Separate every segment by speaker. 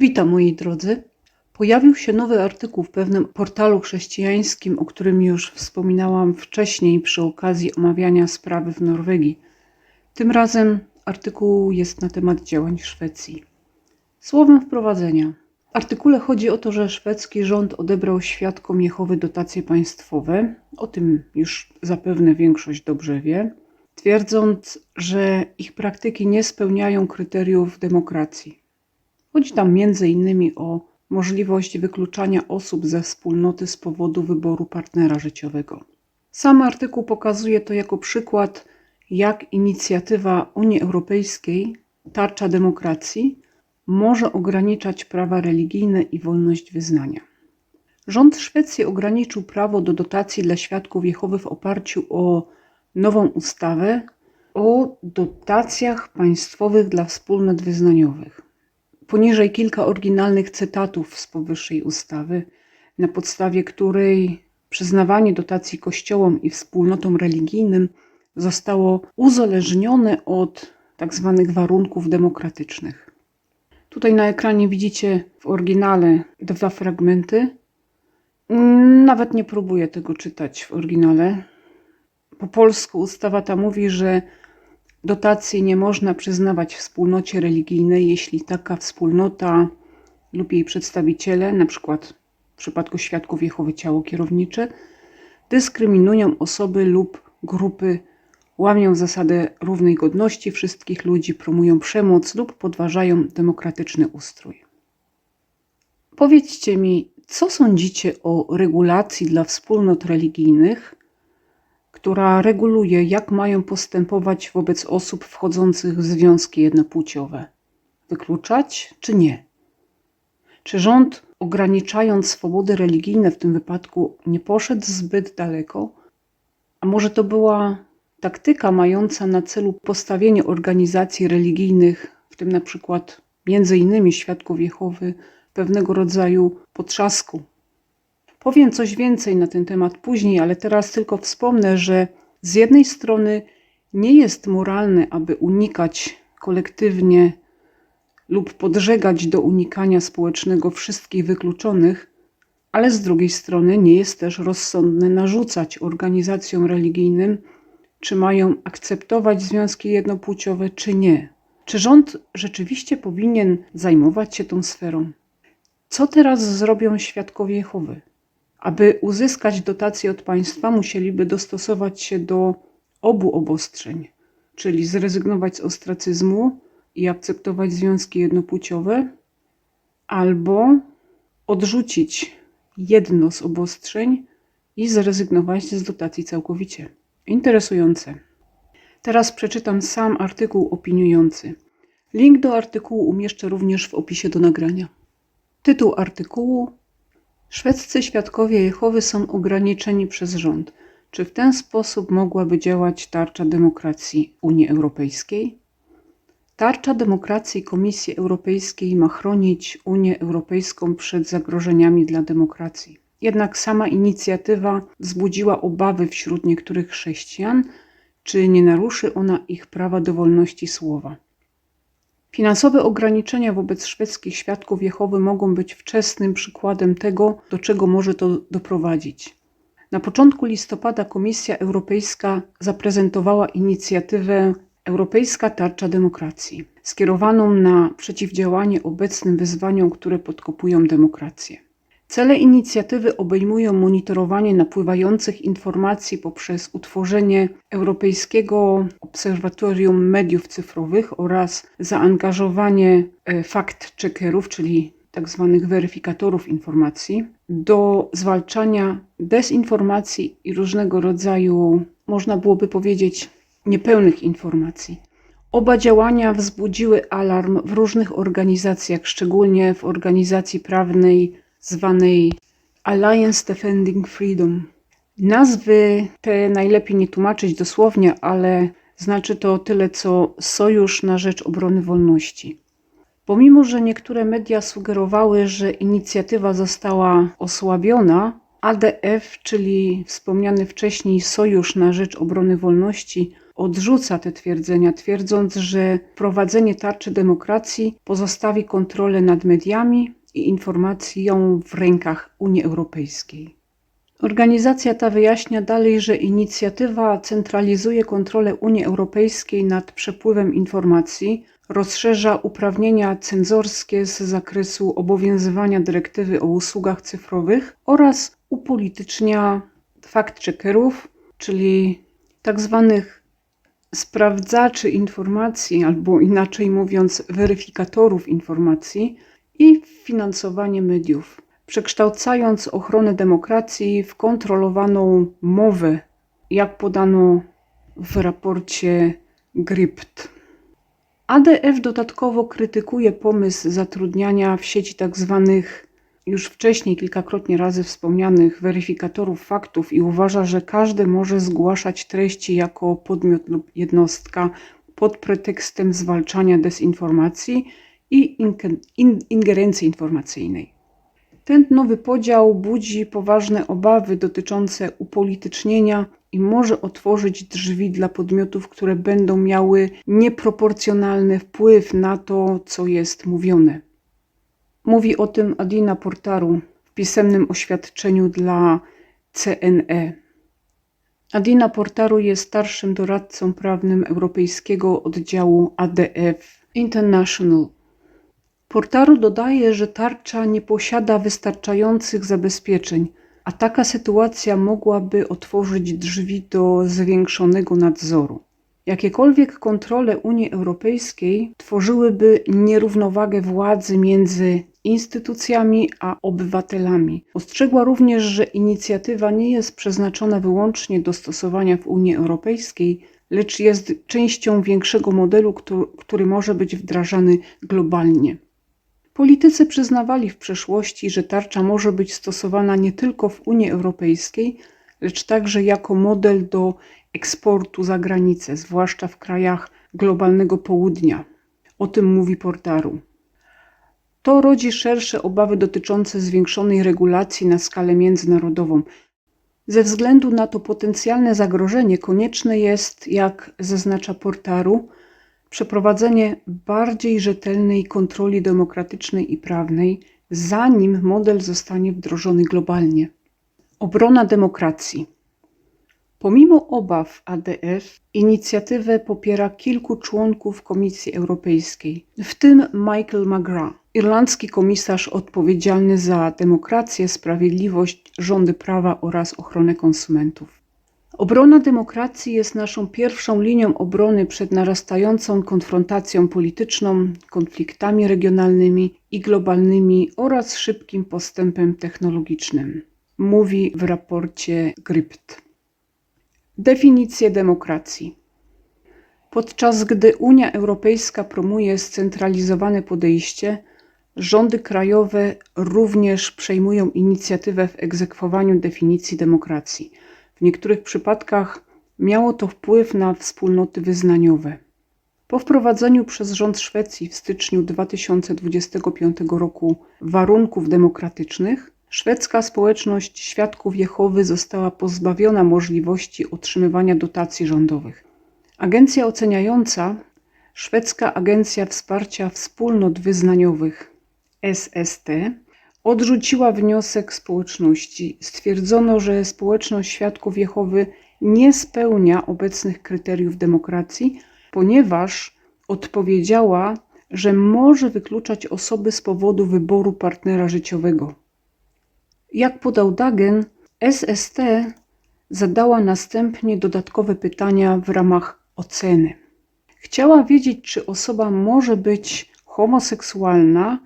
Speaker 1: Witam moi drodzy. Pojawił się nowy artykuł w pewnym portalu chrześcijańskim, o którym już wspominałam wcześniej przy okazji omawiania sprawy w Norwegii. Tym razem artykuł jest na temat działań Szwecji. Słowem wprowadzenia. W artykule chodzi o to, że szwedzki rząd odebrał świadkom Jehowy dotacje państwowe. O tym już zapewne większość dobrze wie, twierdząc, że ich praktyki nie spełniają kryteriów demokracji. Chodzi tam innymi o możliwość wykluczania osób ze wspólnoty z powodu wyboru partnera życiowego. Sam artykuł pokazuje to jako przykład, jak inicjatywa Unii Europejskiej, tarcza demokracji, może ograniczać prawa religijne i wolność wyznania. Rząd Szwecji ograniczył prawo do dotacji dla świadków Jehowy w oparciu o nową ustawę o dotacjach państwowych dla wspólnot wyznaniowych. Poniżej kilka oryginalnych cytatów z powyższej ustawy, na podstawie której przyznawanie dotacji kościołom i wspólnotom religijnym zostało uzależnione od tzw. Tak warunków demokratycznych. Tutaj na ekranie widzicie w oryginale dwa fragmenty. Nawet nie próbuję tego czytać w oryginale. Po polsku ustawa ta mówi, że Dotacji nie można przyznawać wspólnocie religijnej, jeśli taka wspólnota lub jej przedstawiciele, np. w przypadku świadków Jehowy ciało kierownicze, dyskryminują osoby lub grupy, łamią zasadę równej godności wszystkich ludzi, promują przemoc lub podważają demokratyczny ustrój. Powiedzcie mi, co sądzicie o regulacji dla wspólnot religijnych, która reguluje, jak mają postępować wobec osób wchodzących w związki jednopłciowe. Wykluczać czy nie? Czy rząd, ograniczając swobody religijne w tym wypadku, nie poszedł zbyt daleko? A może to była taktyka mająca na celu postawienie organizacji religijnych, w tym na przykład między innymi Świadków Jehowy, pewnego rodzaju potrzasku Powiem coś więcej na ten temat później, ale teraz tylko wspomnę, że z jednej strony nie jest moralne, aby unikać kolektywnie lub podżegać do unikania społecznego wszystkich wykluczonych, ale z drugiej strony nie jest też rozsądne narzucać organizacjom religijnym, czy mają akceptować związki jednopłciowe, czy nie. Czy rząd rzeczywiście powinien zajmować się tą sferą? Co teraz zrobią świadkowie Jehowy? Aby uzyskać dotacje od państwa, musieliby dostosować się do obu obostrzeń, czyli zrezygnować z ostracyzmu i akceptować związki jednopłciowe, albo odrzucić jedno z obostrzeń i zrezygnować z dotacji całkowicie. Interesujące. Teraz przeczytam sam artykuł opiniujący. Link do artykułu umieszczę również w opisie do nagrania. Tytuł artykułu Szwedzcy świadkowie Jehowy są ograniczeni przez rząd. Czy w ten sposób mogłaby działać tarcza demokracji Unii Europejskiej? Tarcza demokracji Komisji Europejskiej ma chronić Unię Europejską przed zagrożeniami dla demokracji. Jednak sama inicjatywa wzbudziła obawy wśród niektórych chrześcijan, czy nie naruszy ona ich prawa do wolności słowa. Finansowe ograniczenia wobec szwedzkich świadków Jehowy mogą być wczesnym przykładem tego, do czego może to doprowadzić. Na początku listopada Komisja Europejska zaprezentowała inicjatywę Europejska Tarcza Demokracji, skierowaną na przeciwdziałanie obecnym wyzwaniom, które podkopują demokrację. Cele inicjatywy obejmują monitorowanie napływających informacji poprzez utworzenie Europejskiego Obserwatorium Mediów Cyfrowych oraz zaangażowanie e, fact-checkerów, czyli tzw. Tak weryfikatorów informacji, do zwalczania dezinformacji i różnego rodzaju, można byłoby powiedzieć, niepełnych informacji. Oba działania wzbudziły alarm w różnych organizacjach, szczególnie w organizacji prawnej zwanej Alliance Defending Freedom. Nazwy te najlepiej nie tłumaczyć dosłownie, ale znaczy to tyle co Sojusz na rzecz obrony wolności. Pomimo, że niektóre media sugerowały, że inicjatywa została osłabiona, ADF, czyli wspomniany wcześniej Sojusz na rzecz obrony wolności, odrzuca te twierdzenia, twierdząc, że wprowadzenie tarczy demokracji pozostawi kontrolę nad mediami i informacją w rękach Unii Europejskiej. Organizacja ta wyjaśnia dalej, że inicjatywa centralizuje kontrolę Unii Europejskiej nad przepływem informacji, rozszerza uprawnienia cenzorskie z zakresu obowiązywania dyrektywy o usługach cyfrowych oraz upolitycznia fact-checkerów, czyli tak zwanych sprawdzaczy informacji, albo inaczej mówiąc, weryfikatorów informacji i finansowanie mediów, przekształcając ochronę demokracji w kontrolowaną mowę, jak podano w raporcie GRIPT. ADF dodatkowo krytykuje pomysł zatrudniania w sieci tzw. Tak już wcześniej kilkakrotnie razy wspomnianych weryfikatorów faktów i uważa, że każdy może zgłaszać treści jako podmiot lub jednostka pod pretekstem zwalczania dezinformacji i ingerencji informacyjnej. Ten nowy podział budzi poważne obawy dotyczące upolitycznienia i może otworzyć drzwi dla podmiotów, które będą miały nieproporcjonalny wpływ na to, co jest mówione. Mówi o tym Adina Portaru w pisemnym oświadczeniu dla CNE. Adina Portaru jest starszym doradcą prawnym Europejskiego Oddziału ADF International. Portaru dodaje, że tarcza nie posiada wystarczających zabezpieczeń, a taka sytuacja mogłaby otworzyć drzwi do zwiększonego nadzoru. Jakiekolwiek kontrole Unii Europejskiej tworzyłyby nierównowagę władzy między instytucjami a obywatelami. Ostrzegła również, że inicjatywa nie jest przeznaczona wyłącznie do stosowania w Unii Europejskiej, lecz jest częścią większego modelu, który, który może być wdrażany globalnie. Politycy przyznawali w przeszłości, że tarcza może być stosowana nie tylko w Unii Europejskiej, lecz także jako model do eksportu za granicę, zwłaszcza w krajach globalnego południa. O tym mówi Portaru. To rodzi szersze obawy dotyczące zwiększonej regulacji na skalę międzynarodową. Ze względu na to potencjalne zagrożenie konieczne jest, jak zaznacza Portaru, przeprowadzenie bardziej rzetelnej kontroli demokratycznej i prawnej, zanim model zostanie wdrożony globalnie. Obrona demokracji. Pomimo obaw ADF, inicjatywę popiera kilku członków Komisji Europejskiej, w tym Michael McGrath, irlandzki komisarz odpowiedzialny za demokrację, sprawiedliwość, rządy prawa oraz ochronę konsumentów. Obrona demokracji jest naszą pierwszą linią obrony przed narastającą konfrontacją polityczną, konfliktami regionalnymi i globalnymi oraz szybkim postępem technologicznym, mówi w raporcie GRIPT. Definicje demokracji. Podczas gdy Unia Europejska promuje scentralizowane podejście, rządy krajowe również przejmują inicjatywę w egzekwowaniu definicji demokracji. W niektórych przypadkach miało to wpływ na wspólnoty wyznaniowe. Po wprowadzeniu przez rząd Szwecji w styczniu 2025 roku warunków demokratycznych, Szwedzka społeczność świadków Jehowy została pozbawiona możliwości otrzymywania dotacji rządowych. Agencja oceniająca, Szwedzka Agencja Wsparcia Wspólnot Wyznaniowych SST, odrzuciła wniosek społeczności. Stwierdzono, że społeczność świadków Jehowy nie spełnia obecnych kryteriów demokracji, ponieważ odpowiedziała, że może wykluczać osoby z powodu wyboru partnera życiowego. Jak podał Dagen, SST zadała następnie dodatkowe pytania w ramach oceny. Chciała wiedzieć, czy osoba może być homoseksualna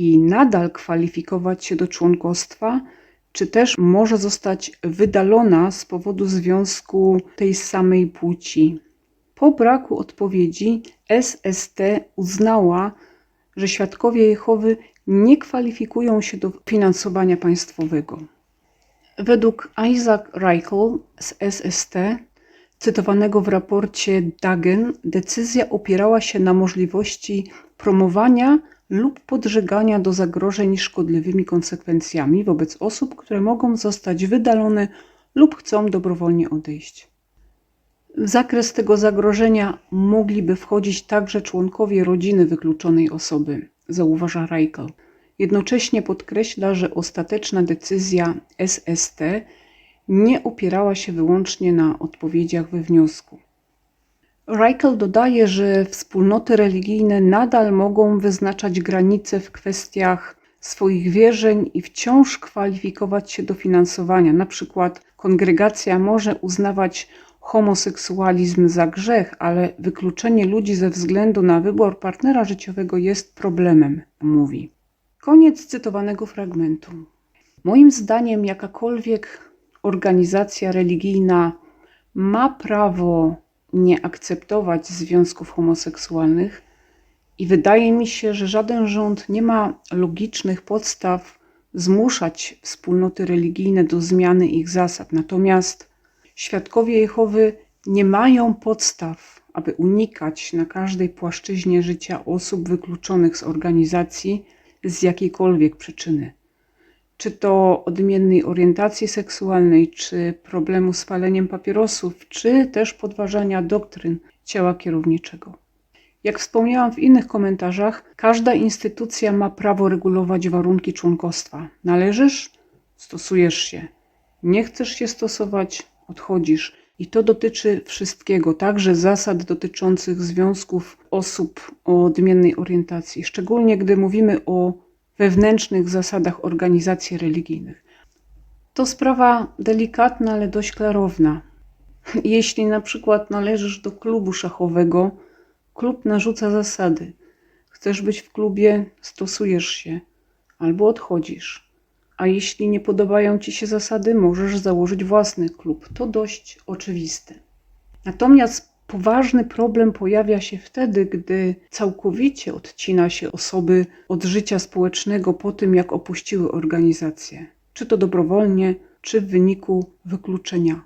Speaker 1: i nadal kwalifikować się do członkostwa, czy też może zostać wydalona z powodu związku tej samej płci. Po braku odpowiedzi SST uznała, że świadkowie Jehowy nie kwalifikują się do finansowania państwowego. Według Isaac Reichel z SST, cytowanego w raporcie Dagen, decyzja opierała się na możliwości promowania lub podżegania do zagrożeń szkodliwymi konsekwencjami wobec osób, które mogą zostać wydalone lub chcą dobrowolnie odejść. W zakres tego zagrożenia mogliby wchodzić także członkowie rodziny wykluczonej osoby, zauważa Reichel. Jednocześnie podkreśla, że ostateczna decyzja SST nie opierała się wyłącznie na odpowiedziach we wniosku. Reichel dodaje, że wspólnoty religijne nadal mogą wyznaczać granice w kwestiach swoich wierzeń i wciąż kwalifikować się do finansowania. Na przykład kongregacja może uznawać homoseksualizm za grzech, ale wykluczenie ludzi ze względu na wybór partnera życiowego jest problemem, mówi. Koniec cytowanego fragmentu. Moim zdaniem, jakakolwiek organizacja religijna ma prawo nie akceptować związków homoseksualnych, i wydaje mi się, że żaden rząd nie ma logicznych podstaw zmuszać wspólnoty religijne do zmiany ich zasad. Natomiast świadkowie Jehowy nie mają podstaw, aby unikać na każdej płaszczyźnie życia osób wykluczonych z organizacji z jakiejkolwiek przyczyny. Czy to odmiennej orientacji seksualnej, czy problemu z paleniem papierosów, czy też podważania doktryn ciała kierowniczego. Jak wspomniałam w innych komentarzach, każda instytucja ma prawo regulować warunki członkostwa. Należysz? Stosujesz się. Nie chcesz się stosować? Odchodzisz. I to dotyczy wszystkiego, także zasad dotyczących związków osób o odmiennej orientacji, szczególnie gdy mówimy o wewnętrznych zasadach organizacji religijnych. To sprawa delikatna, ale dość klarowna. Jeśli na przykład należysz do klubu szachowego, klub narzuca zasady. Chcesz być w klubie, stosujesz się albo odchodzisz. A jeśli nie podobają ci się zasady, możesz założyć własny klub. To dość oczywiste. Natomiast poważny problem pojawia się wtedy, gdy całkowicie odcina się osoby od życia społecznego po tym, jak opuściły organizację, czy to dobrowolnie, czy w wyniku wykluczenia.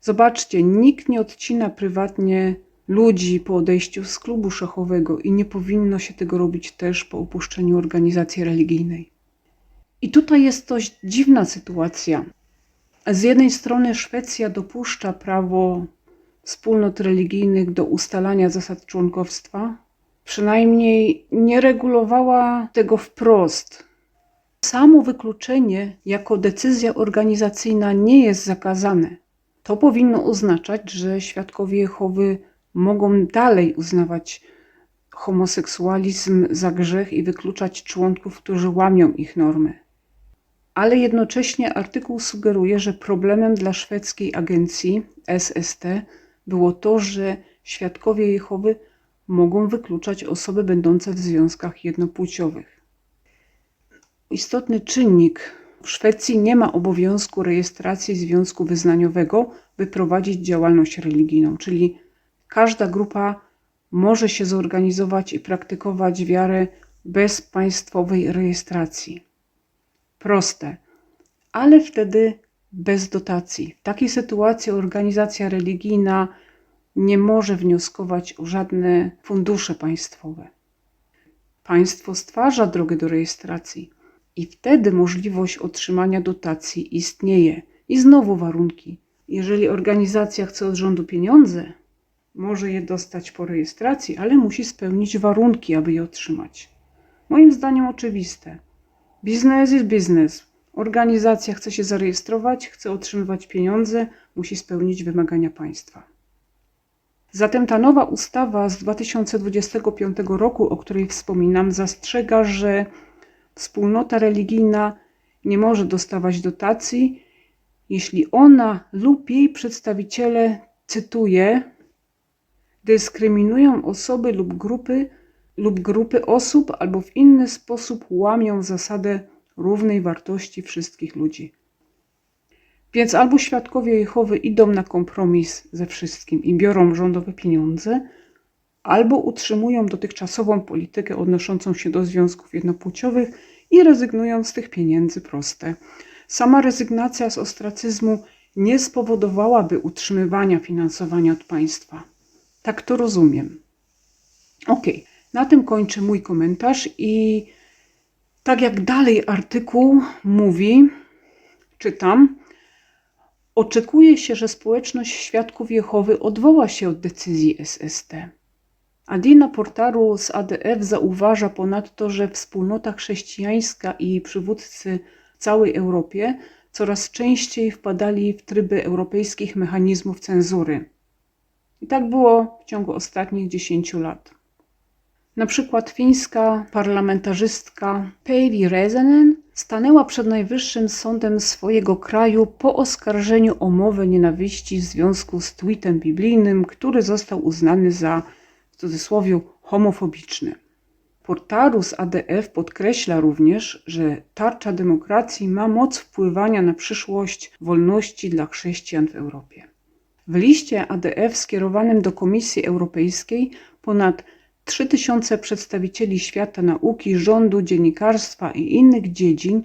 Speaker 1: Zobaczcie, nikt nie odcina prywatnie ludzi po odejściu z klubu szachowego i nie powinno się tego robić też po opuszczeniu organizacji religijnej. I tutaj jest dość dziwna sytuacja. Z jednej strony Szwecja dopuszcza prawo wspólnot religijnych do ustalania zasad członkowstwa, przynajmniej nie regulowała tego wprost. Samo wykluczenie jako decyzja organizacyjna nie jest zakazane. To powinno oznaczać, że świadkowie Jehowy mogą dalej uznawać homoseksualizm za grzech i wykluczać członków, którzy łamią ich normy. Ale jednocześnie artykuł sugeruje, że problemem dla szwedzkiej agencji SST było to, że świadkowie Jehowy mogą wykluczać osoby będące w związkach jednopłciowych. Istotny czynnik w Szwecji nie ma obowiązku rejestracji związku wyznaniowego, by prowadzić działalność religijną, czyli każda grupa może się zorganizować i praktykować wiarę bez państwowej rejestracji. Proste, ale wtedy bez dotacji. W takiej sytuacji organizacja religijna nie może wnioskować o żadne fundusze państwowe. Państwo stwarza drogę do rejestracji i wtedy możliwość otrzymania dotacji istnieje. I znowu warunki. Jeżeli organizacja chce od rządu pieniądze, może je dostać po rejestracji, ale musi spełnić warunki, aby je otrzymać. Moim zdaniem oczywiste. Biznes jest biznes. Organizacja chce się zarejestrować, chce otrzymywać pieniądze, musi spełnić wymagania państwa. Zatem ta nowa ustawa z 2025 roku, o której wspominam, zastrzega, że wspólnota religijna nie może dostawać dotacji, jeśli ona lub jej przedstawiciele, cytuję, dyskryminują osoby lub grupy lub grupy osób albo w inny sposób łamią zasadę równej wartości wszystkich ludzi. Więc albo świadkowie Jehowy idą na kompromis ze wszystkim i biorą rządowe pieniądze, albo utrzymują dotychczasową politykę odnoszącą się do związków jednopłciowych i rezygnują z tych pieniędzy proste. Sama rezygnacja z ostracyzmu nie spowodowałaby utrzymywania finansowania od państwa. Tak to rozumiem. Ok, na tym kończę mój komentarz i tak jak dalej artykuł mówi, czytam. Oczekuje się, że społeczność świadków Jehowy odwoła się od decyzji SST. Adina Portaru z ADF zauważa ponadto, że wspólnota chrześcijańska i przywódcy w całej Europie coraz częściej wpadali w tryby europejskich mechanizmów cenzury. I tak było w ciągu ostatnich 10 lat. Na przykład fińska parlamentarzystka Päivi Räsänen stanęła przed Najwyższym Sądem swojego kraju po oskarżeniu o mowę nienawiści w związku z tweetem biblijnym, który został uznany za w cudzysłowie homofobiczny. Portarus ADF podkreśla również, że tarcza demokracji ma moc wpływania na przyszłość wolności dla chrześcijan w Europie. W liście ADF skierowanym do Komisji Europejskiej ponad 3000 przedstawicieli świata nauki, rządu, dziennikarstwa i innych dziedzin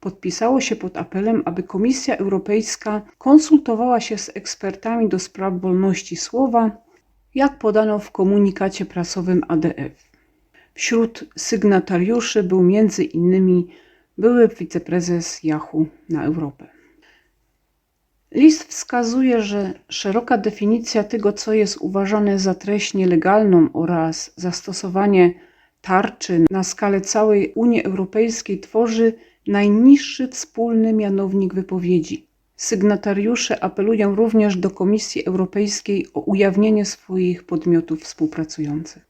Speaker 1: podpisało się pod apelem, aby Komisja Europejska konsultowała się z ekspertami do spraw wolności słowa, jak podano w komunikacie prasowym ADF. Wśród sygnatariuszy był między innymi były wiceprezes Yahoo na Europę. List wskazuje, że szeroka definicja tego, co jest uważane za treść nielegalną oraz zastosowanie tarczy na skalę całej Unii Europejskiej tworzy najniższy wspólny mianownik wypowiedzi. Sygnatariusze apelują również do Komisji Europejskiej o ujawnienie swoich podmiotów współpracujących.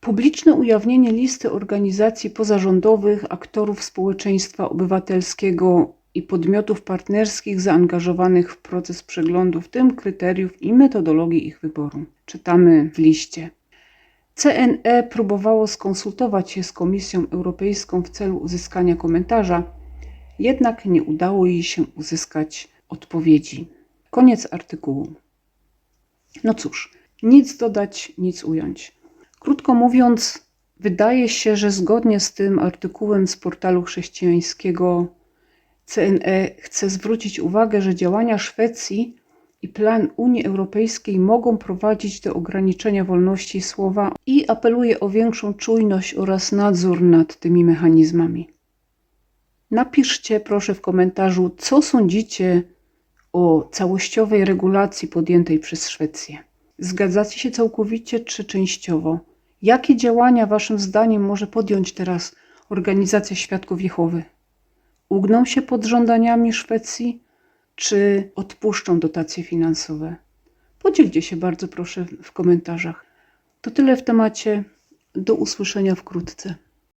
Speaker 1: Publiczne ujawnienie listy organizacji pozarządowych, aktorów społeczeństwa obywatelskiego i podmiotów partnerskich zaangażowanych w proces przeglądu, w tym kryteriów i metodologii ich wyboru. Czytamy w liście. CNE próbowało skonsultować się z Komisją Europejską w celu uzyskania komentarza, jednak nie udało jej się uzyskać odpowiedzi. Koniec artykułu. No cóż, nic dodać, nic ująć. Krótko mówiąc, wydaje się, że zgodnie z tym artykułem z portalu chrześcijańskiego CNE chce zwrócić uwagę, że działania Szwecji i plan Unii Europejskiej mogą prowadzić do ograniczenia wolności słowa i apeluje o większą czujność oraz nadzór nad tymi mechanizmami. Napiszcie proszę w komentarzu, co sądzicie o całościowej regulacji podjętej przez Szwecję. Zgadzacie się całkowicie czy częściowo? Jakie działania Waszym zdaniem może podjąć teraz Organizacja Świadków Jehowy? Ugną się pod żądaniami Szwecji, czy odpuszczą dotacje finansowe? Podzielcie się bardzo proszę w komentarzach. To tyle w temacie. Do usłyszenia wkrótce.